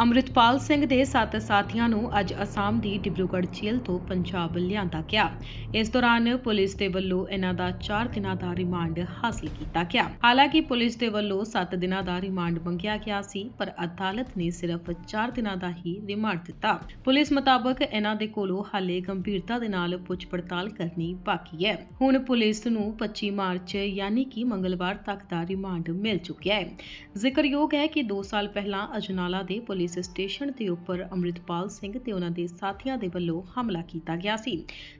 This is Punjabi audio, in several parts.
ਅੰਮ੍ਰਿਤਪਾਲ ਸਿੰਘ ਦੇ ਸੱਤ ਸਾਥੀਆਂ ਨੂੰ ਅੱਜ ਅਸਾਮ ਦੀ ਡਿਬਰੂਗੜ੍ਹ ਜੇਲ੍ਹ ਤੋਂ ਪੰਜਾਬ ਲਿਆਂਦਾ ਗਿਆ। ਇਸ ਦੌਰਾਨ ਪੁਲਿਸ ਦੇ ਵੱਲੋਂ ਇਹਨਾਂ ਦਾ 4 ਦਿਨਾਂ ਦਾ ਰਿਮਾਂਡ ਹਾਸਲ ਕੀਤਾ ਗਿਆ। ਹਾਲਾਂਕਿ ਪੁਲਿਸ ਦੇ ਵੱਲੋਂ 7 ਦਿਨਾਂ ਦਾ ਰਿਮਾਂਡ ਮੰਗਿਆ ਗਿਆ ਸੀ, ਪਰ ਅਦਾਲਤ ਨੇ ਸਿਰਫ 4 ਦਿਨਾਂ ਦਾ ਹੀ ਰਿਮਾਂਡ ਦਿੱਤਾ। ਪੁਲਿਸ ਮੁਤਾਬਕ ਇਹਨਾਂ ਦੇ ਕੋਲੋਂ ਹਾਲੇ ਗੰਭੀਰਤਾ ਦੇ ਨਾਲ ਪੁੱਛ ਪੜਤਾਲ ਕਰਨੀ ਬਾਕੀ ਹੈ। ਹੁਣ ਪੁਲਿਸ ਨੂੰ 25 ਮਾਰਚ, ਯਾਨੀ ਕਿ ਮੰਗਲਵਾਰ ਤੱਕ ਦਾ ਰਿਮਾਂਡ ਮਿਲ ਚੁੱਕਿਆ ਹੈ। ਜ਼ਿਕਰਯੋਗ ਹੈ ਕਿ 2 ਸਾਲ ਪਹਿਲਾਂ ਅਜਨਾਲਾ ਦੇ ਪੁਲਿਸ ਸਟੇਸ਼ਨ ਦੇ ਉੱਪਰ ਅੰਮ੍ਰਿਤਪਾਲ ਸਿੰਘ ਤੇ ਉਹਨਾਂ ਦੇ ਸਾਥੀਆਂ ਦੇ ਵੱਲੋਂ ਹਮਲਾ ਕੀਤਾ ਗਿਆ ਸੀ,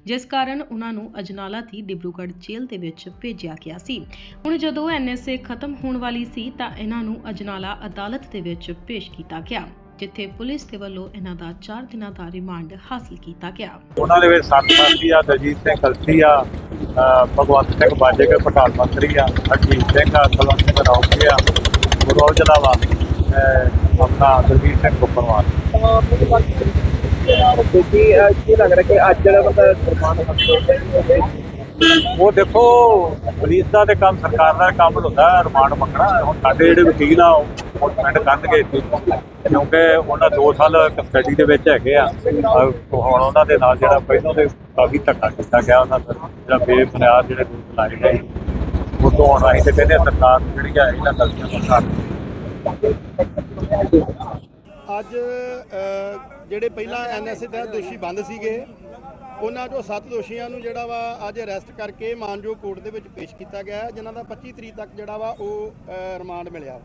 ਜਿਸ ਕਾਰਨ ਉਹਨਾਂ ਨੂੰ ਅਜਨਾਲਾ ਦੀ ਡਿਬਰੂਗੜ੍ਹ ਜੇਲ੍ਹ ਦੇ ਵਿੱਚ ਭੇਜਿਆ ਗਿਆ ਸੀ। ਹੁਣ ਜਦੋਂ ਐਨਐਸਏ ਖਤਮ ਹੋਣ ਵਾਲੀ ਸੀ ਤਾਂ ਇਹਨਾਂ ਨੂੰ ਅਜਨਾਲਾ ਅਦਾਲਤ ਦੇ ਵਿੱਚ ਪੇਸ਼ ਕੀਤਾ ਗਿਆ, ਜਿੱਥੇ ਪੁਲਿਸ ਦੇ ਵੱਲੋਂ ਇਹਨਾਂ ਦਾ 4 ਦਿਨਾਂ ਦਾ ਰਿਮਾਂਡ ਹਾਸਲ ਕੀਤਾ ਗਿਆ। ਉਹਨਾਂ ਦੇ ਵਿੱਚ ਸੱਤ ਸਾਥੀ ਆ, ਦਲਜੀਤ ਸਿੰਘ ਕਲਸੀ ਆ ਭਗਵੰਤ ਸਿੰਘ ਬਾਜੇਕੇ ਪ੍ਰਧਾਨ ਮੰਤਰੀ ਆ, ਹਰਜੀਤ ਸਿੰਘ ਆ ਕੁਲਵੰਤ ਸਿੰਘ ਰੌਕੀ ਆ ਗੁਰੂ ਔਜਲਾ ਆਪਣਾ ਦਲਜੀਤ ਸਿੰਘ ਗੁੱਪਰਵਾਲ। ਕਿਉਂਕਿ ਕੀ ਲੱਗ ਰਿਹਾ ਕਿ ਅੱਜ ਜਿਹੜਾ ਬੰਦਾ ਹੋਇਆ ਉਹ ਦੇਖੋ ਪੁਲਿਸ ਦਾ ਤੇ ਕੰਮ ਸਰਕਾਰ ਦਾ ਕੰਮ ਹੁੰਦਾ ਹੈ ਰਿਮਾਂਡ ਮੰਗਣਾ। ਹੁਣ ਸਾਡੇ ਜਿਹੜੇ ਵਕੀਲ ਆ ਉਹ ਇਸ ਚੀਜ਼ ਤੇ। ਕਿਉਂਕਿ ਉਹਨਾਂ 2 ਸਾਲ ਕਸਟਡੀ ਦੇ ਵਿੱਚ ਹੈਗੇ ਆ। ਹੁਣ ਉਹਨਾਂ ਦੇ ਨਾਲ ਜਿਹੜਾ ਪਹਿਲਾਂ ਦੇ ਕਾਫੀ ਧੱਕਾ ਕੀਤਾ ਗਿਆ ਉਹਨਾਂ ਦਾ ਜਿਹੜਾ ਬੇਬੁਨਿਆਦ ਜਿਹੜੇ ਦੋਸ਼ ਲਾਏ ਗਏ। ਉਹ ਤੋਂ ਹੁਣ ਅਸੀਂ ਤੇ ਕਹਿੰਦੇ ਸਰਕਾਰ ਜਿਹੜੀ ਆ ਇਹਨਾਂ ਗਲਤੀਆਂ ਸੁਧਾਰਨ ਅੱਜ ਜਿਹੜੇ ਪਹਿਲਾਂ ਐਨਐਸਏ ਤਹਿਤ ਦੋਸ਼ੀ ਬੰਦ ਸੀਗੇ ਉਹਨਾਂ ਚੋਂ ਸੱਤ ਦੋਸ਼ੀਆਂ ਨੂੰ ਜਿਹੜਾ ਵਾ ਅੱਜ ਅਰੈਸਟ ਕਰਕੇ ਮਾਨਜੋ ਕੋਰਟ ਦੇ ਵਿੱਚ ਪੇਸ਼ ਕੀਤਾ ਗਿਆ ਜਿਨ੍ਹਾਂ ਦਾ 25 ਤਰੀਕ ਤੱਕ ਜਿਹੜਾ ਵਾ ਉਹ ਰਿਮਾਂਡ ਮਿਲਿਆ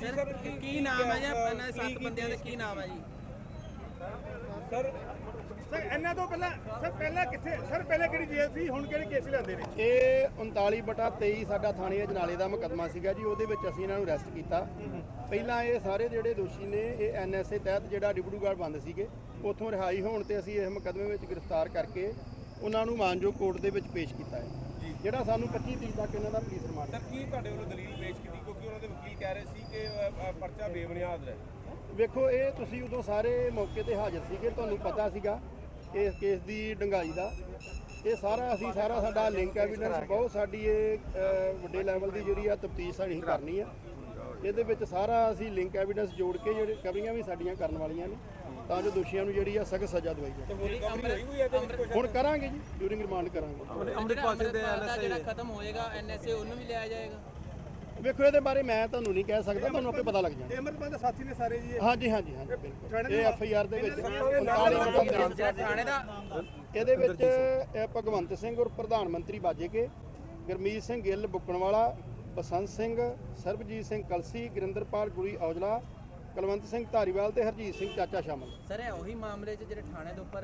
ਸਰ ਕੀ- ਨਾਮ ਹੈ ਜੀ? ਇਹਨਾਂ ਦੇ ਸੱਤ ਬੰਦਿਆਂ ਦਾ ਕੀ ਨਾਮ ਹੈ ਜੀ? ਸਰ ਇਹਨਾਂ ਤੋਂ ਪਹਿਲਾਂ ਸਰ ਪਹਿਲਾਂ ਕਿੱਥੇ ਸਰ ਪਹਿਲਾਂ ਕਿਹੜੀ ਜੇਲ੍ਹ ਸੀ? ਹੁਣ ਕਿਹੜੇ ਕੇਸ ਲੈਂਦੇ ਨੇ? ਇਹ 39 ਬਟਾ 23 ਸਾਡਾ ਥਾਣੇ ਅਜਨਾਲੇ ਦਾ ਮੁਕੱਦਮਾ ਸੀਗਾ ਜੀ ਉਹਦੇ ਵਿੱਚ ਅਸੀਂ ਇਹਨਾਂ ਨੂੰ ਅਰੈਸਟ ਕੀਤਾ। ਪਹਿਲਾਂ ਇਹ ਸਾਰੇ ਜਿਹੜੇ ਦੋਸ਼ੀ ਨੇ ਇਹ ਐਨਐਸਏ ਤਹਿਤ ਜਿਹੜਾ ਡਿਬੜੂਗੜ੍ਹ ਬੰਦ ਸੀਗੇ ਉੱਥੋਂ ਰਿਹਾਈ ਹੋਣ ਤੇ ਅਸੀਂ ਇਸ ਮੁਕੱਦਮੇ ਵਿੱਚ ਗ੍ਰਿਫਤਾਰ ਕਰਕੇ ਉਹਨਾਂ ਨੂੰ ਮਾਨਜੋ ਕੋਰਟ ਦੇ ਵਿੱਚ ਪੇਸ਼ ਕੀਤਾ ਹੈ। ਜਿਹੜਾ ਸਾਨੂੰ 25 ਤਰੀਕ ਤੱਕ ਇਹਨਾਂ ਦਾ ਪੁਲਿਸ ਰਿਮਾਂਡ ਸਰ ਕੀ ਤੁਹਾਡੇ ਵੱਲੋਂ ਦਲੀਲ ਪੇਸ਼ ਕੀਤੀ? ਕਿਉਂਕਿ ਉਹਨਾਂ ਦੇ ਵਕੀਲ ਕਹਿ ਰਹੇ ਸੀ ਕਿ ਅ, ਅ, ਪਰਚਾ ਬੇਬੁਨਿਆਦ ਹੈ ਵੇਖੋ ਇਹ ਤੁਸੀਂ ਉਦੋਂ ਸਾਰੇ ਮੌਕੇ ਤੇ ਹਾਜ਼ਰ ਸੀਗੇ ਤੁਹਾਨੂੰ ਪਤਾ ਸੀਗਾ। ਇਸ ਕੇਸ ਦੀ ਡੰਗਾਈ ਦਾ। ਇਹ ਸਾਰਾ ਅਸੀਂ ਸਾਰਾ ਸਾਡਾ ਲਿੰਕ ਐਵੀਡੈਂਸ ਬਹੁਤ ਸਾਡੀ ਇਹ ਵੱਡੇ ਲੈਵਲ ਦੀ ਜਿਹੜੀ ਆ ਤਫਤੀਸ਼ ਸਾਡੀ ਕਰਨੀ ਆ। ਇਹਦੇ ਵਿੱਚ ਸਾਰਾ ਅਸੀਂ ਲਿੰਕ ਐਵੀਡੈਂਸ ਜੋੜ ਕੇ ਜਿਹੜੇ ਕਵਰੀਆਂ ਵੀ ਸਾਡੀਆਂ ਕਰਨ ਵਾਲੀਆਂ ਨੇ ਤਾਂ ਜੋ ਦੋਸ਼ੀਆਂ ਨੂੰ ਜਿਹੜੀ ਆ ਸਖਤ ਸਜ਼ਾ ਦਵਾਈ ਜਾਵੇ। ਹੁਣ ਕਰਾਂਗੇ ਜੀ ਡਿਊਰਿੰਗ ਰਿਮਾਂਡ ਕਰਾਂਗੇ। ਅੰਮ੍ਰਿਤਪਾਲ ਸਿੰਘ ਦਾ ਜਿਹੜਾ ਖਤਮ ਹੋਏਗਾ ਐਨਐਸਏ ਉਹਨੂੰ ਵੀ ਲਿਆ ਜਾਏਗਾ। ਵੇਖੋ ਇਹਦੇ ਬਾਰੇ ਮੈਂ ਤੁਹਾਨੂੰ ਨਹੀਂ ਕਹਿ ਸਕਦਾ ਤੁਹਾਨੂੰ ਆਪੇ ਪਤਾ ਲੱਗ ਜਾਣਾ। ਅਮਰਪਾਲ ਦੇ ਸਾਥੀ ਨੇ ਸਾਰੇ ਜੀ ਹਾਂਜੀ ਹਾਂਜੀ ਹਾਂਜੀ ਬਿਲਕੁਲ। ਇਹ ਐਫ ਆਈ ਆਰ ਦੇ ਵਿੱਚ 39 ਨੰਬਰ ਬਿਆਨ ਜਿਹੜਾ ਥਾਣੇ ਦਾ। ਇਹਦੇ ਵਿੱਚ ਇਹ ਭਗਵੰਤ ਸਿੰਘ ਔਰ ਪ੍ਰਧਾਨ ਮੰਤਰੀ ਬਾਜੇਕੇ ਗੁਰਮੀਤ ਸਿੰਘ ਗਿੱਲ ਬੁੱਕਣਵਾਲਾ ਬਸੰਤ ਸਿੰਘ ਸਰਬਜੀਤ ਸਿੰਘ ਕਲਸੀ ਗੁਰਿੰਦਰਪਾਲ ਗੁਰੀ ਔਜਲਾ ਕੁਲਵੰਤ ਸਿੰਘ ਧਾਰੀਵਾਲ ਤੇ ਹਰਜੀਤ ਸਿੰਘ ਚਾਚਾ ਸ਼ਾਮਲ। ਸਰ ਇਹ ਉਹੀ ਮਾਮਲੇ 'ਚ ਜਿਹੜੇ ਥਾਣੇ ਦੇ ਉੱਪਰ